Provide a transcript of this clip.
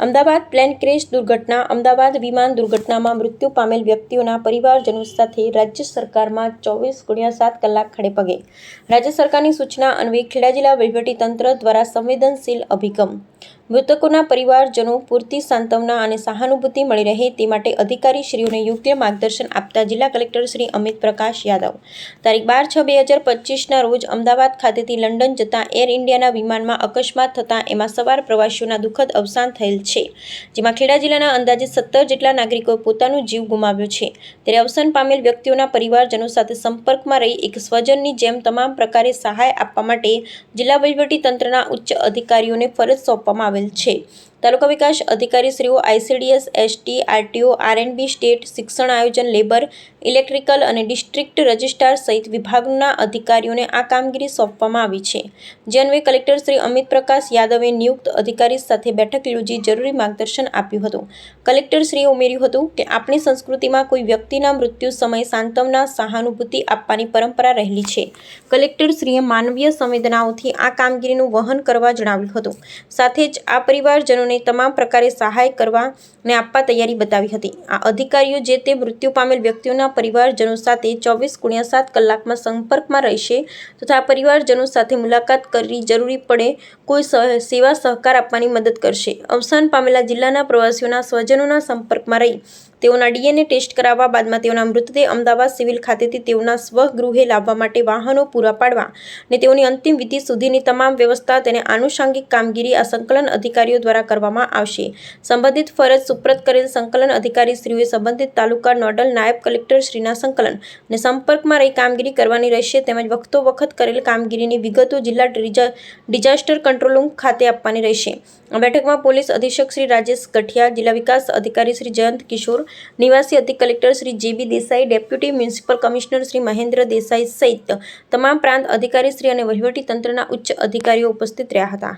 Ahmedabad plane crash દુર્ઘટના, અમદાવાદ વિમાન દુર્ઘટનામાં મૃત્યુ પામેલ વ્યક્તિઓના પરિવારજનો સાથે રાજ્ય સરકારમાં ચોવીસ ગુણ્યા સાત કલાક ખડે પગે રાજ્ય સરકારની સૂચના અન્વયે ખેડા જિલ્લા વહીવટીતંત્ર દ્વારા સંવેદનશીલ અભિગમ મૃતકોના પરિવારજનો પૂરતી સાંત્વના અને સહાનુભૂતિ મળી રહે તે માટે અધિકારીશ્રીઓને યોગ્ય માર્ગદર્શન આપતા જિલ્લા કલેક્ટર શ્રી અમિત પ્રકાશ યાદવ. તારીખ બાર છ બે હજાર પચીસના રોજ અમદાવાદ ખાતેથી લંડન જતા એર ઇન્ડિયાના વિમાનમાં અકસ્માત થતાં એમાં સવાર પ્રવાસીઓના દુઃખદ અવસાન થયેલ છે, જેમાં ખેડા જિલ્લાના અંદાજે સત્તર જેટલા નાગરિકોએ પોતાનો જીવ ગુમાવ્યો છે. ત્યારે અવસાન પામેલ વ્યક્તિઓના પરિવારજનો સાથે સંપર્કમાં રહી એક સ્વજનની જેમ તમામ પ્રકારે સહાય આપવા માટે જિલ્લા તંત્રના ઉચ્ચ અધિકારીઓને ફરજ સોંપવામાં આવેલ છે. તાલુકા વિકાસ અધિકારીશ્રીઓ ICDS ST RTO RNB state શિક્ષણ આયોજન, લેબર, ઇલેક્ટ્રિકલ અને ડિસ્ટ્રિક્ટ રજિસ્ટ્રાર સહિત વિભાગના અધિકારીઓને આ કામગીરી સોંપવામાં આવી છે. જે અન્વયે કલેક્ટર શ્રી અમિત પ્રકાશ યાદવે નિયુક્ત અધિકારી સાથે બેઠક યોજી જરૂરી માર્ગદર્શન આપ્યું હતું. કલેક્ટરશ્રીએ ઉમેર્યું હતું કે આપણી સંસ્કૃતિમાં કોઈ વ્યક્તિના મૃત્યુ સમયે સાંત્વના સહાનુભૂતિ આપવાની પરંપરા રહેલી છે. કલેક્ટરશ્રીએ માનવીય સંવેદનાઓથી આ કામગીરીનું વહન કરવા જણાવ્યું હતું. સાથે જ આ પરિવારજનોને તમામ પ્રકારે સહાય કરવા ને આપવા તૈયારી બતાવી હતી. આ અધિકારીઓ જે તે મૃત્યુ પામેલ વ્યક્તિઓના પરિવારજનો સાથે ચોવીસ ગુણ્યા સાત કલાકમાં સંપર્કમાં રહેશે તથા પરિવારજનો સાથે મુલાકાત કરી જરૂરી પડે કોઈ સેવા સહકાર આપવાની મદદ કરશે. અવસાન પામેલા જિલ્લાના પ્રવાસીઓના સ્વજનોના સંપર્કમાં રહી તેઓના ડીએનએ ટેસ્ટ કરાવવા બાદમાં તેઓના મૃતદેહ અમદાવાદ સિવિલ ખાતેથી તેઓના સ્વગૃહે લાવવા માટે વાહનો પૂરા પાડવા અને તેઓની અંતિમ વિધિ સુધીની તમામ વ્યવસ્થા તેને આનુષાંગિક કામગીરી આ સંકલન અધિકારીઓ દ્વારા કરવામાં આવશે. સંબંધિત ફરજ સુપ્રત કરેલ સંકલન અધિકારી શ્રીઓએ સંબંધિત તાલુકા નોડલ નાયબ કલેક્ટર શ્રીના સંકલન અને સંપર્કમાં રહી કામગીરી કરવાની રહેશે તેમજ વખતો વખત કરેલ કામગીરીની વિગતો જિલ્લા ડિઝાસ્ટર કંટ્રોલ રૂમ ખાતે આપવાની રહેશે. આ બેઠકમાં પોલીસ અધિક્ષક શ્રી રાજેશ ગઠિયા, જિલ્લા વિકાસ અધિકારી શ્રી જયંત કિશોર, નિવાસી અધિક collector Shri J B Desai, deputy municipal commissioner Shri Mahendra Desai સહિત તમામ પ્રાંત અધિકારી શ્રી અને વહીવટી તંત્રના ઉચ્ચ અધિકારીઓ ઉપસ્થિત રહ્યા હતા.